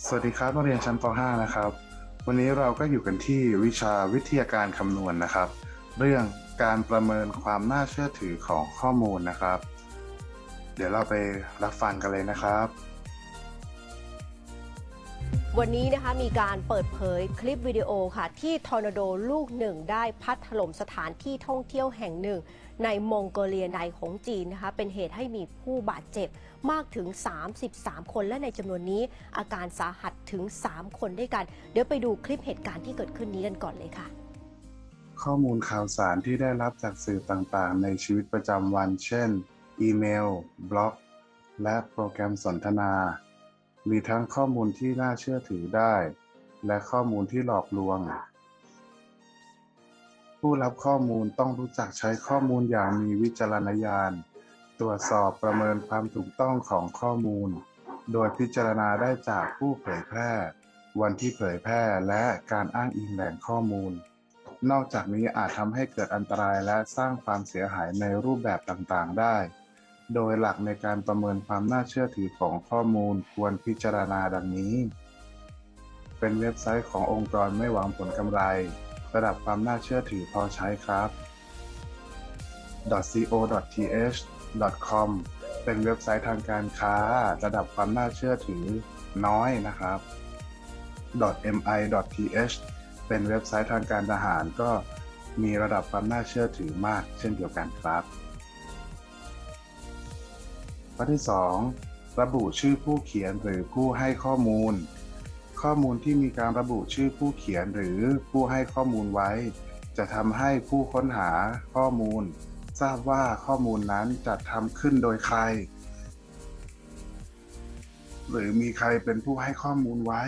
สวัสดีครับนักเรียนชั้นป .5 นะครับ วันนี้เราก็อยู่กันที่วิชาวิทยาการคำนวณนะครับ เรื่องการประเมินความน่าเชื่อถือของข้อมูลนะครับ เดี๋ยวเราไปรับฟังกันเลยนะครับ วันนี้นะคะมีการเปิดเผยคลิปวิดีโอค่ะ ที่ทอร์นาโดลูกหนึ่งได้พัดถล่มสถานที่ท่องเที่ยวแห่งหนึ่ง ในมองโกเลียในของจีนนะคะ เป็นเหตุให้มีผู้บาดเจ็บมากถึง 33 คนและในจำนวนนี้อาการสาหัสถึง 3 คนด้วยกัน เดี๋ยวไปดูคลิปเหตุการณ์ที่เกิดขึ้นนี้กันก่อนเลยค่ะ ข้อมูลข่าวสารที่ได้รับจากสื่อต่างๆ ในชีวิตประจำวัน เช่น อีเมล บล็อก และโปรแกรมสนทนา มีทั้งข้อมูลที่น่าเชื่อถือได้ และข้อมูลที่หลอกลวง ผู้รับข้อมูลต้องรู้จักใช้ข้อมูลอย่างมีวิจารณญาณ ตรวจสอบประเมินความถูกต้องของข้อมูล โดยพิจารณาได้จากผู้เผยแพร่ วันที่เผยแพร่และการอ้างอิงแหล่งข้อมูล นอกจากนี้อาจทำให้เกิดอันตรายและสร้างความเสียหายในรูปแบบต่างๆ ได้ โดยหลักในการประเมินความน่าเชื่อถือของข้อมูลควรพิจารณาดังนี้ เป็นเว็บไซต์ขององค์กรไม่หวังผลกำไร ระดับความน่าเชื่อถือพอใช้ครับ .co.th .com เป็นเว็บไซต์ทางการค้า ระดับความน่าเชื่อถือน้อยนะครับ .mi.th เป็นเว็บไซต์ทางการทหารก็มีระดับความน่าเชื่อถือมากเช่นเดียวกันครับ ข้อที่ 2 ระบุชื่อผู้เขียนหรือผู้ให้ข้อมูล ข้อมูลที่มีการระบุชื่อผู้เขียนหรือผู้ให้ข้อมูลไว้ จะทำให้ผู้ค้นหาข้อมูล ทราบว่าข้อมูลนั้นจัดทำขึ้นโดยใคร หรือมีใครเป็นผู้ให้ข้อมูลไว้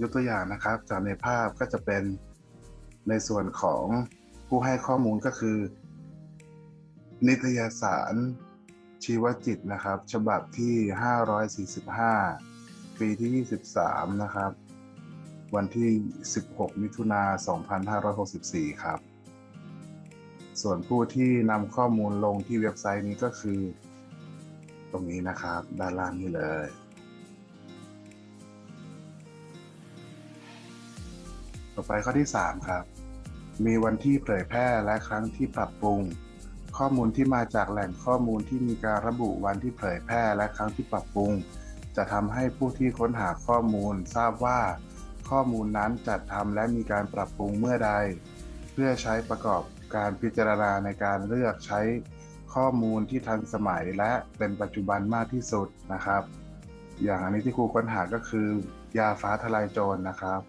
ยกตัวอย่างนะครับจากในภาพก็จะเป็นในส่วนของผู้ให้ข้อมูลก็คือ นิตยสารชีวจิตนะครับ ฉบับที่ 545 ปีที่ 23 นะครับ วันที่ 16 มิถุนา2564 ครับ ส่วนผู้ที่นำข้อมูลลงที่เว็บไซต์นี้ก็คือ ตรงนี้นะครับ ด้านล่างนี้เลย ต่อไปข้อที่ 3 ครับ มีวันที่เผยแพร่และครั้งที่ปรับปรุง ข้อมูลที่มาจากแหล่งข้อมูลที่มีการระบุวันที่เผยแพร่และครั้งที่ปรับปรุง จะทำให้ผู้ที่ค้นหาข้อมูลทราบว่า ข้อมูลนั้นจัดทำและมีการปรับปรุงเมื่อใด เพื่อใช้ประกอบการพิจารณาในการเลือกใช้ข้อมูลที่ทันสมัยและเป็นปัจจุบันมากที่สุดนะครับ อย่างอันนี้ที่ครูค้นหาก็คือ ยาฟ้าทลายโจรนะครับ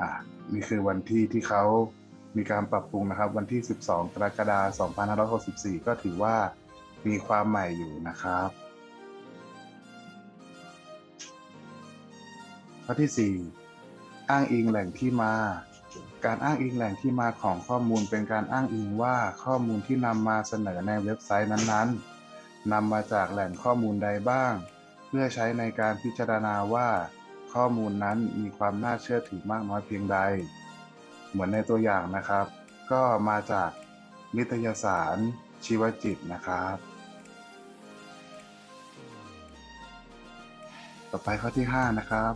อะนี่คือวันที่ที่เขา มีการปรับปรุงนะครับ วันที่ 12 กรกฎาคม 2564 ก็ถือว่ามีความใหม่อยู่นะครับข้อที่ 4 อ้างอิงแหล่งที่มา การอ้างอิงแหล่งที่มาของข้อมูลเป็นการอ้างอิงว่าข้อมูลที่นำมาเสนอในเว็บไซต์นั้นๆนำมาจากแหล่งข้อมูลใดบ้าง เพื่อใช้ในการพิจารณาว่า ข้อมูลนั้นมีความน่าเชื่อถือมากน้อยเพียงใด เหมือนในตัวอย่างนะครับ ก็มาจากนิตยสารชีวจิตนะครับ ต่อไปข้อที่ 5 นะครับ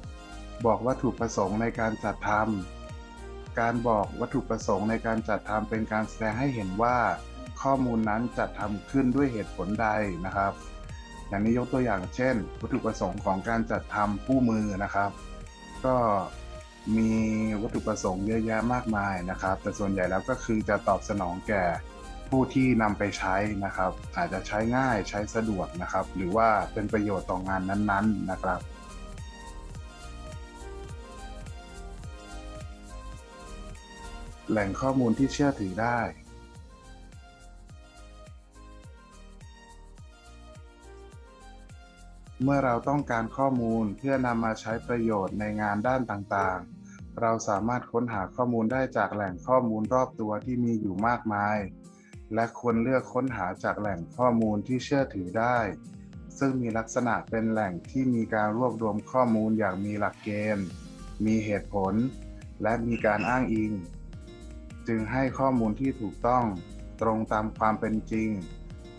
บอกวัตถุประสงค์ในการจัดทำการบอกวัตถุประสงค์ในการจัดทำเป็นการแสดงให้เห็นว่าข้อมูลนั้นจัดทำขึ้นด้วยเหตุผลใดนะครับ อย่างนี้ยกตัวอย่างเช่น วัตถุประสงค์ของการจัดทำคู่มือนะครับ ก็ มีวัตถุประสงค์เยอะแยะมากมายนะครับ แต่ส่วนใหญ่แล้วก็คือจะตอบสนองแก่ผู้ที่นำไปใช้นะครับ อาจจะใช้ง่ายใช้สะดวกนะครับ หรือว่าเป็นประโยชน์ต่องานนั้นๆนะครับแหล่งข้อมูลที่เชื่อถือได้ เมื่อเราต้องการข้อมูลเพื่อนำมาใช้ประโยชน์ในงานด้านต่างๆ เราสามารถค้นหาข้อมูลได้จากแหล่งข้อมูลรอบตัวที่มีอยู่มากมาย และควรเลือกค้นหาจากแหล่งข้อมูลที่เชื่อถือได้ ซึ่งมีลักษณะเป็นแหล่งที่มีการรวบรวมข้อมูลอย่างมีหลักเกณฑ์ มีเหตุผล และมีการอ้างอิง จึงให้ข้อมูลที่ถูกต้องตรงตามความเป็นจริง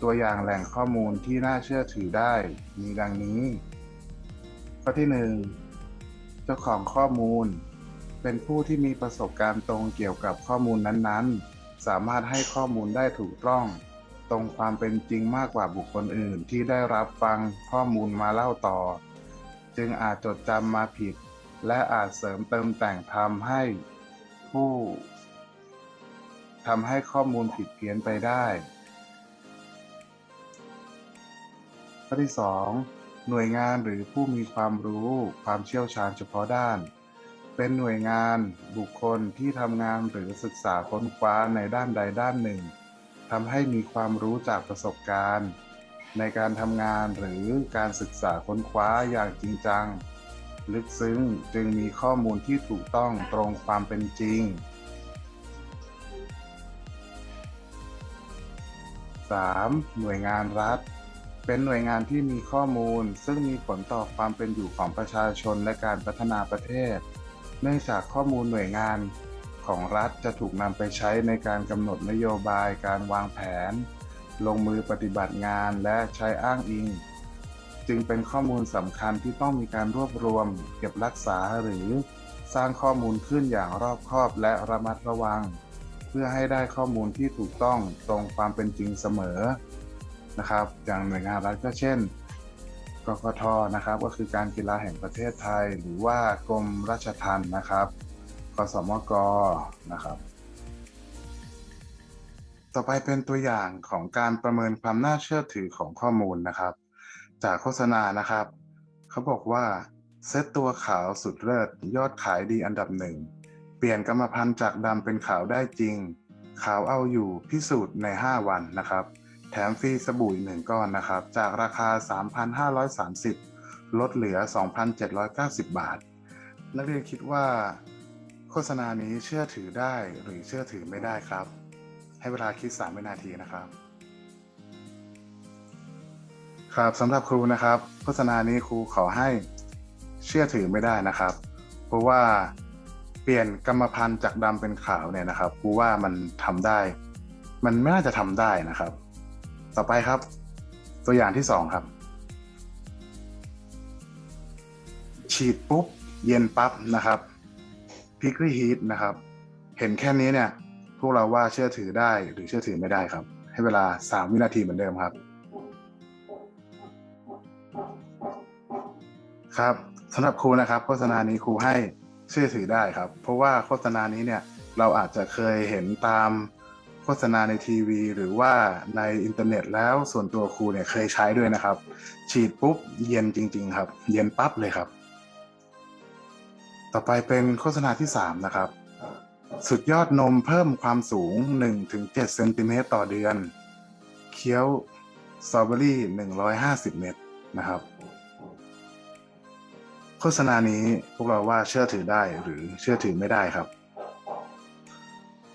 ตัวอย่างแหล่งข้อมูลที่น่าเชื่อถือได้ มีดังนี้ ข้อที่หนึ่งเจ้าของข้อมูล เป็นผู้ที่มีประสบการณ์ตรงเกี่ยวกับข้อมูลนั้นๆ สามารถให้ข้อมูลได้ถูกต้อง ตรงความเป็นจริงมากกว่าบุคคลอื่นที่ได้รับฟังข้อมูลมาเล่าต่อ จึงอาจจดจำมาผิด และอาจเสริมเติมแต่งทำให้ผู้ทำให้ข้อมูลผิดเพี้ยนไปได้ข้อที่ 2 หน่วยงานหรือผู้มีความรู้ความเชี่ยวชาญเฉพาะด้าน เป็นหน่วยงานบุคคลที่ทำงานหรือศึกษาค้นคว้าในด้านใดด้านหนึ่งทำให้มีความรู้จากประสบการณ์ ในการทำงานหรือการศึกษาค้นคว้าอย่างจริงจัง ลึกซึ้งจึงมีข้อมูลที่ถูกต้องตรงความเป็นจริง 3. หน่วยงานรัฐ เป็นหน่วยงานที่มีข้อมูลซึ่งมีผลต่อความเป็นอยู่ของประชาชนและการพัฒนาประเทศ เนื่องจากข้อมูลหน่วยงานของรัฐจะถูกนำไปใช้ในการกำหนดนโยบายการวางแผน ลงมือปฏิบัติงานและใช้อ้างอิง จึงเป็นข้อมูลสำคัญที่ต้องมีการรวบรวม เก็บรักษาหรือสร้างข้อมูลขึ้นอย่างรอบคอบและระมัดระวัง เพื่อให้ได้ข้อมูลที่ถูกต้องตรงความเป็นจริงเสมอนะครับ อย่างหน่วยงานรัฐก็เช่น กกทนะครับก็คือการกีฬาแห่งประเทศไทย หรือว่ากรมราชทัณฑ์นะครับกสมกนะครับ ต่อไปเป็นตัวอย่างของการประเมินความน่าเชื่อถือของข้อมูลนะครับ จากโฆษณานะครับ เขาบอกว่าเซตตัวขาวสุดเลิศยอดขายดีอันดับหนึ่งเปลี่ยนกรรมพันธุ์จากดำเป็นขาวได้จริง ขาวเอาอยู่พิสูจน์ใน 5 วันนะครับ แถมฟรีสบู่อีกหนึ่งก้อนนะครับ จากราคา 3,530 ลดเหลือ 2,790 บาท นักเรียนคิดว่า โฆษณานี้เชื่อถือได้หรือเชื่อถือไม่ได้ครับ ให้เวลาคิด 3 วินาทีนะครับ ครับสำหรับครูนะครับ โฆษณานี้ครูขอให้เชื่อถือไม่ได้นะครับ เพราะว่าเปลี่ยนกรรมพันธุ์จากดำเป็นขาวเนี่ยนะครับครูว่ามันทำได้ มันไม่น่าจะทำได้นะครับ ต่อไปครับ ตัวอย่างที่2ครับ ฉีดปุ๊บ เย็นปั๊บนะครับพิก r ี h ฮีทนะครับ เห็นแค่นี้เนี่ย พวกเราว่าเชื่อถือได้หรือเชื่อถือไม่ได้ครับ ให้เวลา 3 วินาทีเหมือนเดิมครับ ครับสำหรับครูนะครับ โฆษณานี้ครูให้เชื่อถือได้ครับ เพราะว่าโฆษณานี้เนี่ยเราอาจจะเคยเห็นตาม โฆษณาในทีวี หรือว่าในอินเทอร์เน็ตแล้วส่วนตัวครูเนี่ยเคยใช้ด้วยนะครับ ฉีดปุ๊บเย็นจริง ๆ ครับ เย็นปั๊บเลยครับ ต่อไปเป็นโฆษณาที่ 3 นะครับ สุดยอดนมเพิ่มความสูง 1-7เซนติเมตรต่อเดือน เคี้ยวสตรอเบอรี่150 เม็ดนะครับ โฆษณานี้พวกเราว่าเชื่อถือได้หรือเชื่อถือไม่ได้ครับ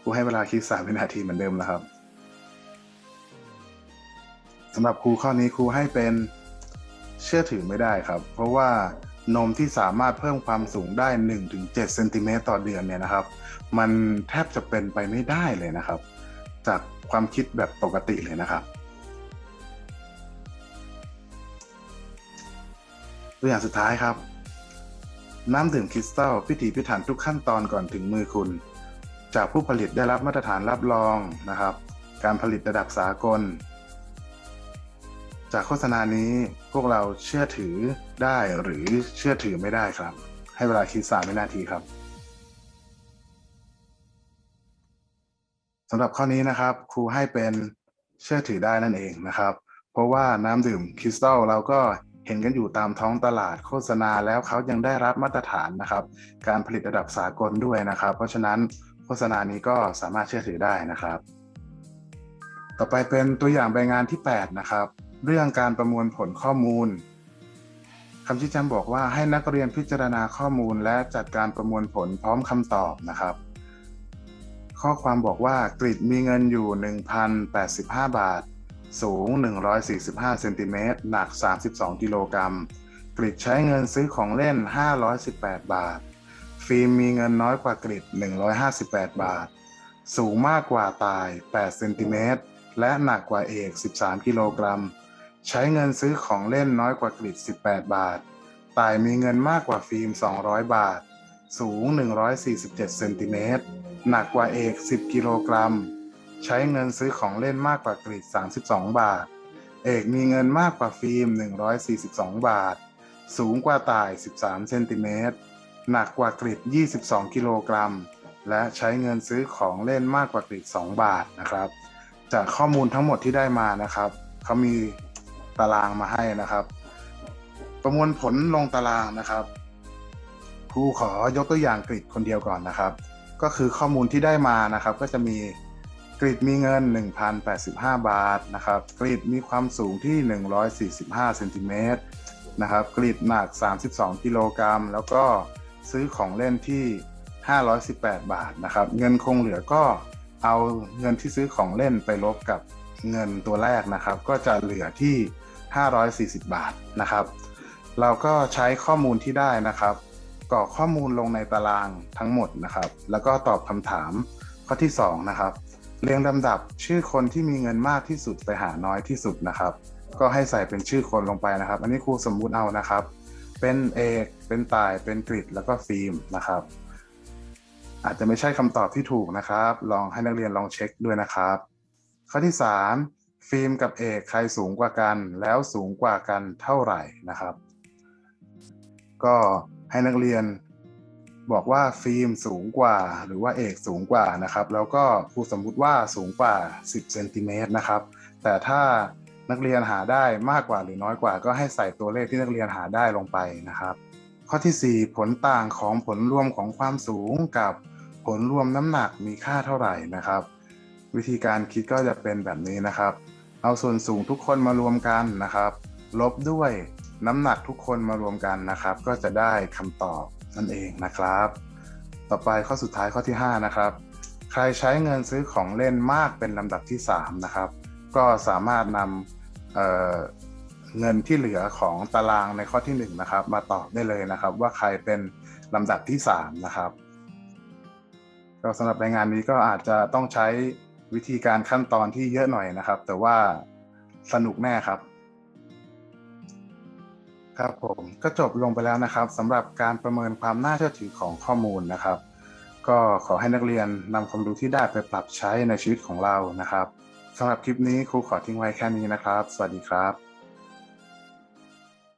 รูให้เวลาคิดสามวินาทีเหมือนเดิมนะครับสำหรับครูข้อนี้ครูให้เป็นเชื่อถือไม่ได้ครับ เพราะว่านมที่สามารถเพิ่มความสูงได้ 1-7เซนติเมตรต่อเดือนเนี่ยนะครับ มันแทบจะเป็นไปไม่ได้เลยนะครับ จากความคิดแบบปกติเลยนะครับ ตัวอย่างสุดท้ายครับ น้ำดื่มคริสตัลพิถีพิถันทุกขั้นตอนก่อนถึงมือคุณ จากผู้ผลิตได้รับมาตรฐานรับรองนะครับ การผลิตระดับสากล จากโฆษณานี้พวกเราเชื่อถือได้หรือเชื่อถือไม่ได้ครับ ให้เวลาคิดสามวินาทีครับสำหรับข้อนี้นะครับ ครูให้เป็นเชื่อถือได้นั่นเองนะครับ เพราะว่าน้ำดื่มคริสตัลเราก็เห็นกันอยู่ตามท้องตลาดโฆษณาแล้วเขายังได้รับมาตรฐานนะครับ การผลิตระดับสากลด้วยนะครับ เพราะฉะนั้น โฆษณานี้ก็สามารถเชื่อถือได้นะครับ ต่อไปเป็นตัวอย่างใบงานที่ 8 นะครับ เรื่องการประมวลผลข้อมูลคำชี้แจงบอกว่าให้นักเรียนพิจารณาข้อมูลและจัดการประมวลผลพร้อมคำตอบนะครับ ข้อความบอกว่ากริดมีเงินอยู่ 1,085 บาท สูง 145 เซนติเมตร หนัก 32 กิโลกรัมกริดใช้เงินซื้อของเล่น 518 บาท ฟิล์มมีเงินน้อยกว่ากริด158 บาท สูงมากกว่าตาย 8 เซนติเมตร และหนักกว่าเอก 13 กิโลกรัม ใช้เงินซื้อของเล่นน้อยกว่ากริด18 บาท ตายมีเงินมากกว่าฟิล์ม 200 บาท สูง 147 เซนติเมตร หนักกว่าเอก 10 กิโลกรัม ใช้เงินซื้อของเล่นมากกว่ากริด32 บาท เอกมีเงินมากกว่าฟิล์ม 142 บาท สูงกว่าตาย 13 เซนติเมตร หนักกว่ากริด22 กิโลกรัม และใช้เงินซื้อของเล่นมากกว่ากริด2 บาทนะครับ จากข้อมูลทั้งหมดที่ได้มานะครับเขามีตารางมาให้นะครับ ประมวลผลลงตารางนะครับครูขอยกตัวอย่างกริดคนเดียวก่อนนะครับ ก็คือข้อมูลที่ได้มานะครับ ก็จะมีกริดมีเงิน 1,085 บาทนะครับกริดมีความสูงที่ 145เซนติเมตรนะครับกริดหนัก 32 กิโลกรัม แล้วก็ ซื้อของเล่นที่ 518 บาทนะครับ เงินคงเหลือก็เอาเงินที่ซื้อของเล่นไปลบกับเงินตัวแรกนะครับ ก็จะเหลือที่ 540 บาทนะครับ เราก็ใช้ข้อมูลที่ได้นะครับกรอกข้อมูลลงในตารางทั้งหมดนะครับ แล้วก็ตอบคำถามข้อที่ 2 นะครับ เรียงลำดับชื่อคนที่มีเงินมากที่สุดไปหาน้อยที่สุดนะครับ ก็ให้ใส่เป็นชื่อคนลงไปนะครับ อันนี้ครูสมมุติเอานะครับ เป็นเอกเป็นตายเป็นกริดแล้วก็ฟิล์มนะครับ อาจจะไม่ใช่คำตอบที่ถูกนะครับ ลองให้นักเรียนลองเช็คด้วยนะครับ ข้อที่ 3 ฟิล์มกับเอกใครสูงกว่ากัน แล้วสูงกว่ากันเท่าไหร่นะครับ ก็ให้นักเรียนบอกว่าฟิล์มสูงกว่าหรือว่าเอกสูงกว่านะครับ แล้วก็ครูสมมุติว่าสูงกว่า 10เซนติเมตรนะครับ แต่ถ้า นักเรียนหาได้มากกว่าหรือน้อยกว่า ก็ให้ใส่ตัวเลขที่นักเรียนหาได้ลงไปนะครับ ข้อที่ 4 ผลต่างของผลรวมของความสูงกับผลรวมน้ำหนักมีค่าเท่าไหร่นะครับ วิธีการคิดก็จะเป็นแบบนี้นะครับ เอาส่วนสูงทุกคนมารวมกันนะครับ ลบด้วยน้ำหนักทุกคนมารวมกันนะครับ ก็จะได้คำตอบนั่นเองนะครับ ต่อไปข้อสุดท้ายข้อที่ 5 นะครับ ใครใช้เงินซื้อของเล่นมากเป็นลำดับที่ 3 นะครับ ก็สามารถนำ เเงินที่เหลือของตารางในข้อที่1นะครับ มาตอบได้เลยนะครับ ว่าใครเป็นลำดับที่ 3 นะครับก็สำหรับรายงานนี้ก็อาจจะต้องใช้วิธีการขั้นตอนที่เยอะหน่อยนะครับ แต่ว่าสนุกแน่ครับ ครับผมก็จบลงไปแล้วนะครับสำหรับการประเมินความน่าเชื่อถือของข้อมูลนะครับ ก็ขอให้นักเรียนนำความรู้ที่ได้ไปปรับใช้ในชีวิตของเรานะครับ สำหรับคลิปนี้ครูขอทิ้งไว้แค่นี้นะครับ สวัสดีครับ